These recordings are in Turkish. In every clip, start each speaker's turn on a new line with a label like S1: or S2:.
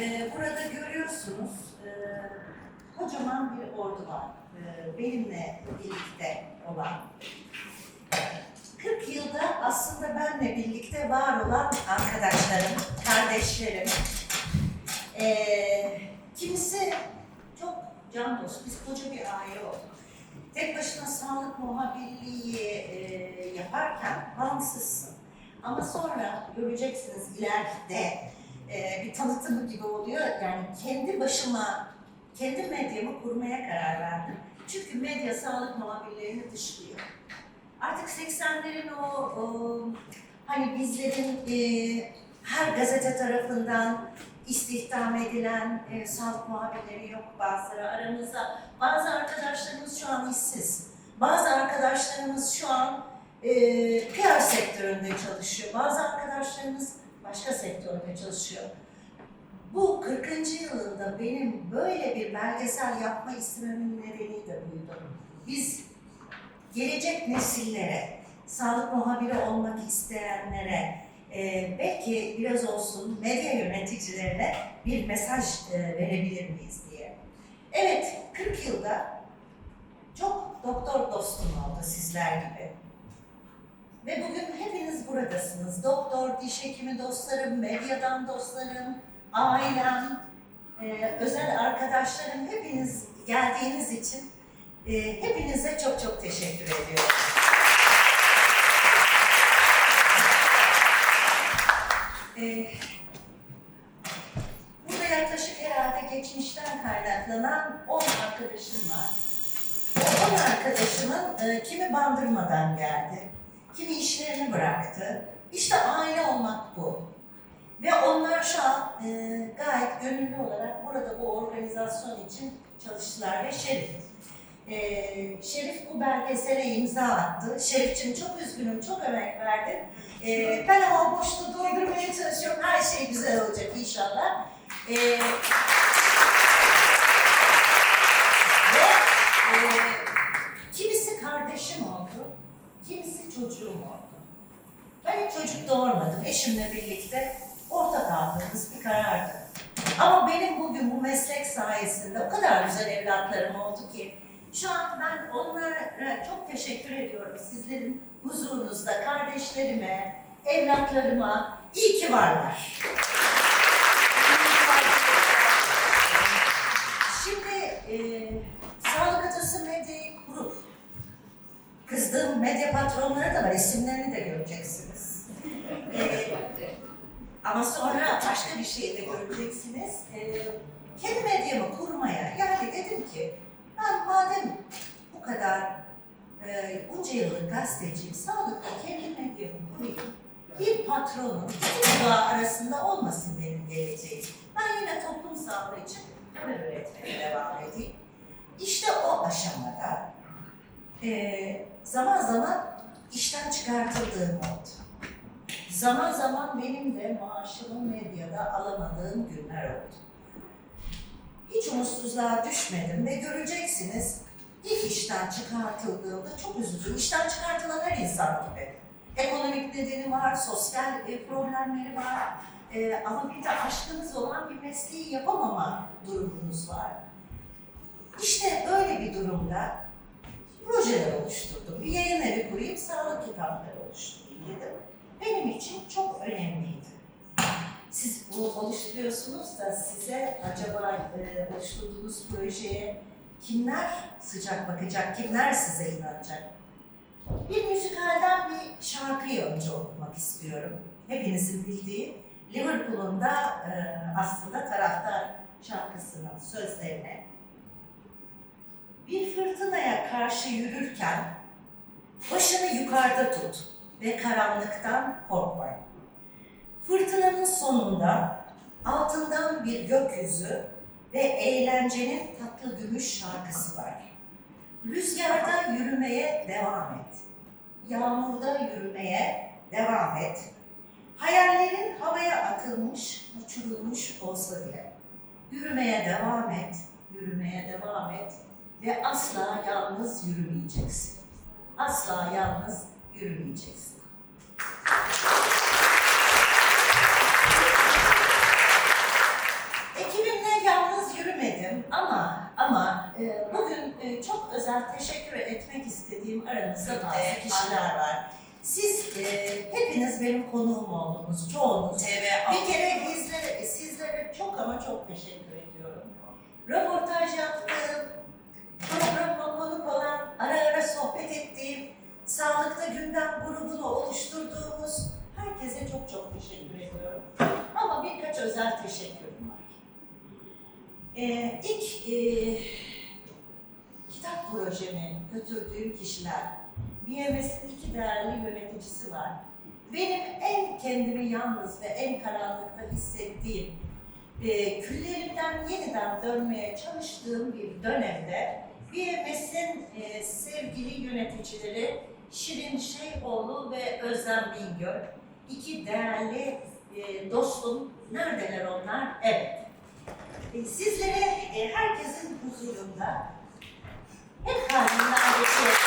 S1: e, burada görüyorsunuz e, kocaman bir ordu var. E, benimle birlikte olan. 40 yılda aslında benle birlikte var olan arkadaşlarım, kardeşlerim. E, kimisi çok can dost, biz koca bir aile olduk. Tek başına sağlık muhabirliği e, yaparken bağımsızsın. Ama sonra göreceksiniz ileride e, bir tanıtımı gibi oluyor. Yani kendi başıma, kendi medyamı kurmaya karar verdim. Çünkü medya sağlık muhabirlerini dışlıyor. Artık 80'lerin o, o hani bizlerin e, her gazete tarafından istihdam edilen e, sağlık muhabirleri yok bazıları aramızda. Bazı arkadaşlarımız şu an işsiz. Bazı arkadaşlarımız şu an e, PR sektöründe çalışıyor. Bazı arkadaşlarımız başka sektörde çalışıyor. Bu 40. yılında benim böyle bir belgesel yapma istememin nedeni de buydu. Biz gelecek nesillere, sağlık muhabiri olmak isteyenlere, e, belki biraz olsun medya yöneticilerine bir mesaj e, verebilir miyiz diye. Evet, 40 yılda çok doktor dostum oldu sizler gibi. Ve bugün hepiniz buradasınız. Doktor, diş hekimi dostlarım, medyadan dostlarım, ailem, e, özel arkadaşlarım hepiniz geldiğiniz için e, hepinize çok çok teşekkür ediyorum. E, burada yaklaşık herhalde geçmişten kaynaklanan 10 arkadaşım var. O 10 arkadaşımın e, kimi bandırmadan geldi, kimi işlerini bıraktı. İşte aile olmak bu. Ve onlar şu an e, gayet gönüllü olarak burada bu organizasyon için çalıştılar ve Şerif. E, Şerif bu belgesele imza attı. Şerif'ciğim çok üzgünüm, çok emek verdin. E, ben ama boşluğu doldurmaya çalışıyorum. Her şey güzel olacak inşallah. E, ve e, kimisi kardeşim oldu, çocuğum oldu. Ben hiç çocuk doğurmadım. Eşimle birlikte ortak aldığımız bir karardı. Ama benim bugün bu meslek sayesinde o kadar güzel evlatlarım oldu ki şu an ben onlara çok teşekkür ediyorum. Sizlerin huzurunuzda kardeşlerime, evlatlarıma iyi ki varlar. Şimdi e, kızdığım medya patronları da var. isimlerini de göreceksiniz. E, ama sonra başka bir şey de göreceksiniz. E, kendi medyamı kurmaya, yani dedim ki ben madem bu kadar e, bunca yıllık gazeteciyim, sağlıkta kendi medyamı kurayım. Bir patronun iki kulağı arasında olmasın benim geleceğim. Ben yine toplum sağlığı için haber üretmeye devam edeyim. İşte o aşamada e, zaman zaman işten çıkartıldığım oldu. Zaman zaman benim de maaşımı medyada alamadığım günler oldu. Hiç umutsuzluğa düşmedim ve göreceksiniz ilk işten çıkartıldığımda çok üzüldüm. İşten çıkartılan her insan gibi. Ekonomik nedeni var, sosyal e, problemleri var. E, ama bir de aşkınız olan bir mesleği yapamama durumunuz var. İşte böyle bir durumda projeler oluşturdum. Bir yayın evi kurayım, sağlık kitapları oluşturayım dedim. Benim için çok önemliydi. Siz bu oluşturuyorsunuz da size acaba e, oluşturduğunuz projeye kimler sıcak bakacak, kimler size inanacak? Bir müzikalden bir şarkıyı önce okumak istiyorum. Hepinizin bildiği Liverpool'un da e, aslında taraftar şarkısının sözlerine. Bir fırtınaya karşı yürürken başını yukarıda tut ve karanlıktan korkma. Fırtınanın sonunda altından bir gökyüzü ve eğlencenin tatlı gümüş şarkısı var. Rüzgarda yürümeye devam et. Yağmurda yürümeye devam et. Hayallerin havaya atılmış, uçurulmuş olsa bile. Yürümeye devam et, yürümeye devam et ve asla yalnız yürümeyeceksin. Asla yalnız yürümeyeceksin. Ekibimle yalnız yürümedim ama ama e, bugün e, çok özel teşekkür etmek istediğim aranızda bazı kişiler var. Siz e, hepiniz benim konuğum oldunuz, çoğunuz.
S2: TV
S1: bir kere sizlere, sizlere çok ama çok teşekkür ediyorum. Röportaj yaptım, konuk olan, ara ara sohbet ettiğim, Sağlıkta Gündem grubunu oluşturduğumuz herkese çok çok teşekkür ediyorum. Ama birkaç özel teşekkürüm var. Ee, ilk e, kitap projemi götürdüğüm kişiler, BMS'in iki değerli yöneticisi var. Benim en kendimi yalnız ve en karanlıkta hissettiğim, e, küllerimden yeniden dönmeye çalıştığım bir dönemde BMS'in e, sevgili yöneticileri Şirin Şeyhoğlu ve Özlem Bingöl, iki değerli e, dostum, neredeler onlar? Evet. E, sizlere e, herkesin huzurunda hep kalbimden geçiyorum.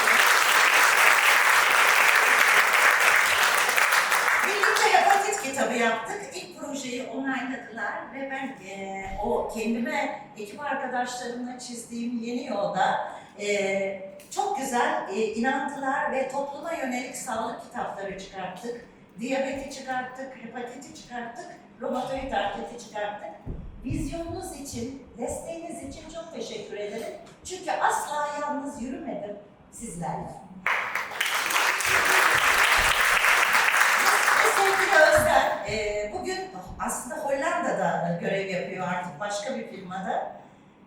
S1: Birlikte kitabı yaptık. İlk projeyi onayladılar ve ben e, o kendime, ekip arkadaşlarımla çizdiğim yeni yolda e, çok güzel e, inandılar ve topluma yönelik sağlık kitapları çıkarttık. Diyabeti çıkarttık, hepatiti çıkarttık, romatoid artriti çıkarttık. Vizyonunuz için, desteğiniz için çok teşekkür ederim. Çünkü asla yalnız yürümedim sizlerle. E, bugün aslında Hollanda'da görev yapıyor artık başka bir firmada.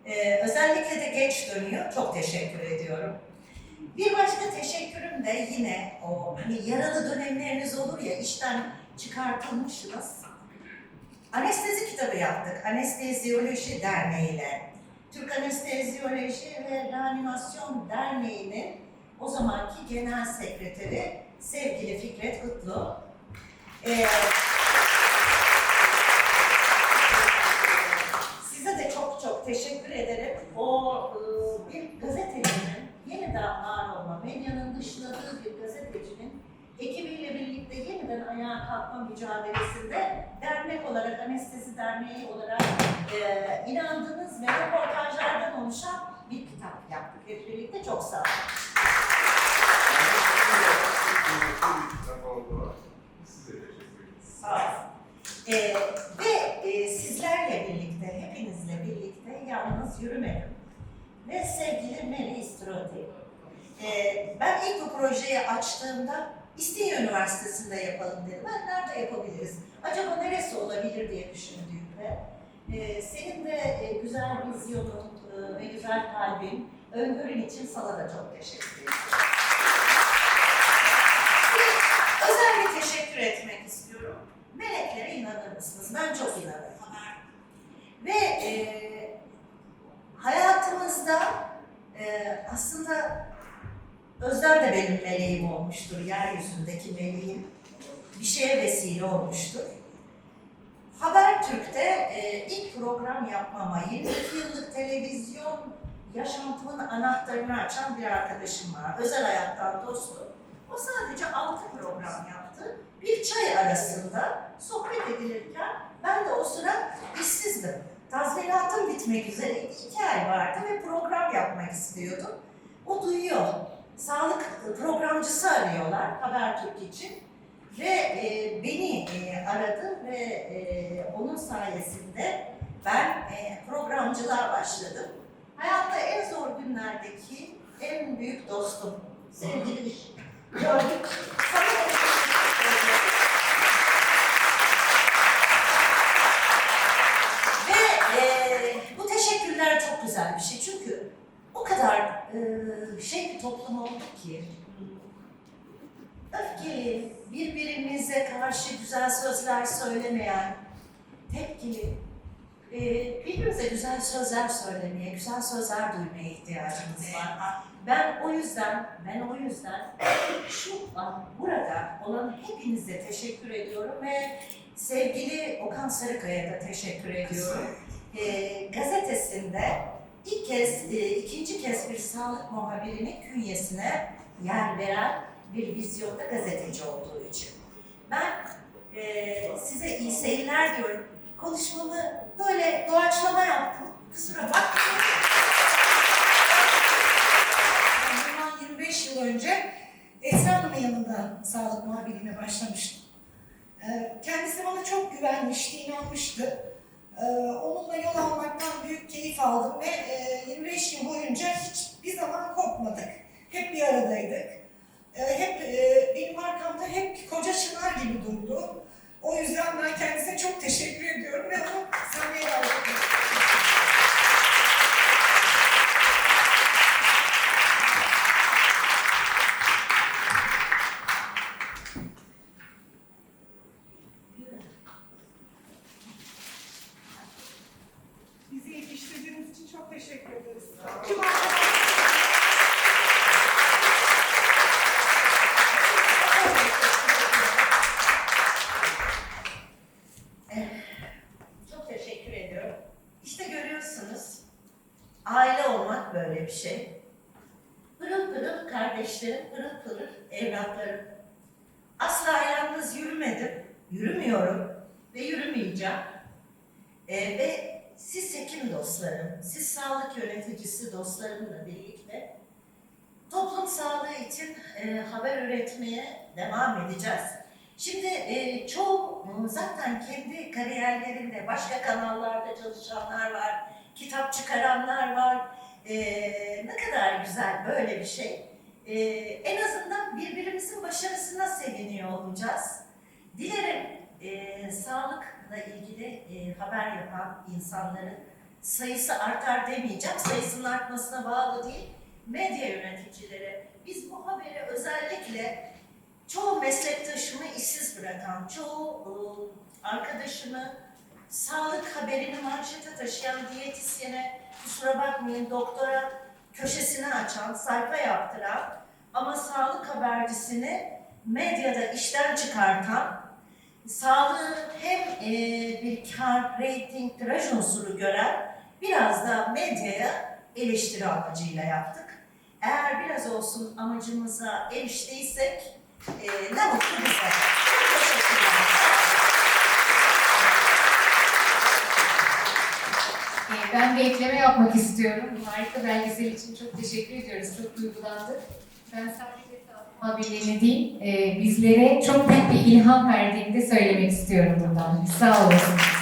S1: E, özellikle de geç dönüyor. Çok teşekkür ediyorum. Bir başka teşekkürüm de yine o hani yaralı dönemleriniz olur ya işten çıkartılmışsınız. Anestezi kitabı yaptık. Anesteziyoloji Derneği ile. Türk Anesteziyoloji ve Reanimasyon Derneği'nin o zamanki genel sekreteri sevgili Fikret Kutlu. Ee, size de çok çok teşekkür ederim. O e, bir gazetecinin yeniden var olma, medyanın dışladığı bir gazetecinin ekibiyle birlikte yeniden ayağa kalkma mücadelesinde dernek olarak, anestezi derneği olarak e, inandığınız ve röportajlardan oluşan bir kitap yaptık hep birlikte. Çok sağ olun. Sağ. Ee, ve e, sizlerle birlikte, hepinizle birlikte yalnız yürümedim. Ve sevgili Mary Stroti. Ee, ben ilk bu projeyi açtığımda İstinye Üniversitesi'nde yapalım dedim. Ben nerede yapabiliriz? Acaba neresi olabilir diye düşündüğümde e, senin de e, güzel vizyonun e, ve güzel kalbin, öngörün için sana da çok teşekkür ederim. Bir Özel bir teşekkür etmek istiyorum. Meleklere inanır mısınız? Ben çok inanırım. Ve e, hayatımızda e, aslında Özlem de benim meleğim olmuştur, yeryüzündeki meleğim. Bir şeye vesile olmuştur. Habertürk'te e, ilk program yapmama, 22 yıllık televizyon yaşantımın anahtarını açan bir arkadaşım var. Özel hayattan dostum. O sadece altı program yaptı. Bir çay arasında sohbet edilirken ben de o sıra işsizdim. Tazminatım bitmek üzere iki ay vardı ve program yapmak istiyordum. O duyuyor. Sağlık programcısı arıyorlar Habertürk için. Ve e, beni e, aradı ve e, onun sayesinde ben e, programcılığa başladım. Hayatta en zor günlerdeki en büyük dostum, sevgili gördük. Ediyorum. Ve e, bu teşekkürler çok güzel bir şey çünkü o kadar e, şey bir toplum olduk ki öfkeli, birbirimize karşı güzel sözler söylemeyen, tepkili, e, birbirimize güzel sözler söylemeye, güzel sözler duymaya ihtiyacımız var. Ben o yüzden, ben o yüzden şu an burada olan hepinize teşekkür ediyorum ve sevgili Okan Sarıkaya da teşekkür ediyorum. E, gazetesinde ilk kez, e, ikinci kez bir sağlık muhabirinin künyesine yer veren bir vizyonda gazeteci olduğu için. Ben e, size iyi seyirler diyorum. Konuşmamı hayatım. Kusura bakma. Bundan 25
S2: yıl önce Esra'nın yanında sağlık muhabirliğine başlamıştım. Ee, kendisi bana çok güvenmişti, inanmıştı. Ee, onunla yol almaktan büyük keyif aldım ve e, 25 yıl boyunca hiçbir zaman kopmadık. Hep bir aradaydık. Ee, hep e, benim arkamda hep koca çınar gibi durdu. O yüzden ben kendisine çok teşekkür ediyorum ve onu sahneye davet. Çok teşekkür
S1: ediyorum. İşte görüyorsunuz, aile olmak böyle bir şey. Pırıl pırıl kardeşlerim, pırıl pırıl evlatlarım. Asla yalnız yürümedim, yürümüyorum ve yürümeyeceğim. Ee, ve siz hekim dostlarım, siz sağlık yöneticisi dostlarımla birlikte toplum sağlığı için e, haber üretmeye devam edeceğiz. Şimdi e, çoğu zaten kendi kariyerlerinde başka kanallarda çalışanlar var, kitap çıkaranlar var. E, ne kadar güzel böyle bir şey. E, en azından birbirimizin başarısına seviniyor olacağız. Dilerim e, sağlıkla ilgili e, haber yapan insanların sayısı artar demeyeceğim. Sayısının artmasına bağlı değil. Medya yöneticileri, biz bu haberi özellikle çoğu meslektaşımı işsiz bırakan, çoğu ıı, arkadaşımı sağlık haberini manşete taşıyan diyetisyene, kusura bakmayın doktora köşesini açan, sayfa yaptıran ama sağlık habercisini medyada işten çıkartan, sağlığı hem e, bir kar, reyting, tiraj unsuru gören biraz da medyaya eleştiri amacıyla yaptık. Eğer biraz olsun amacımıza eriştiysek e, ne mutlu bize.
S3: Ee, Ben bir ekleme yapmak istiyorum. Harika belgesel için çok teşekkür ediyoruz. Çok duygulandık. Ben sadece sağlık muhabirliğine değil, e, bizlere çok büyük bir ilham verdiğini de söylemek istiyorum buradan. Sağ olasın.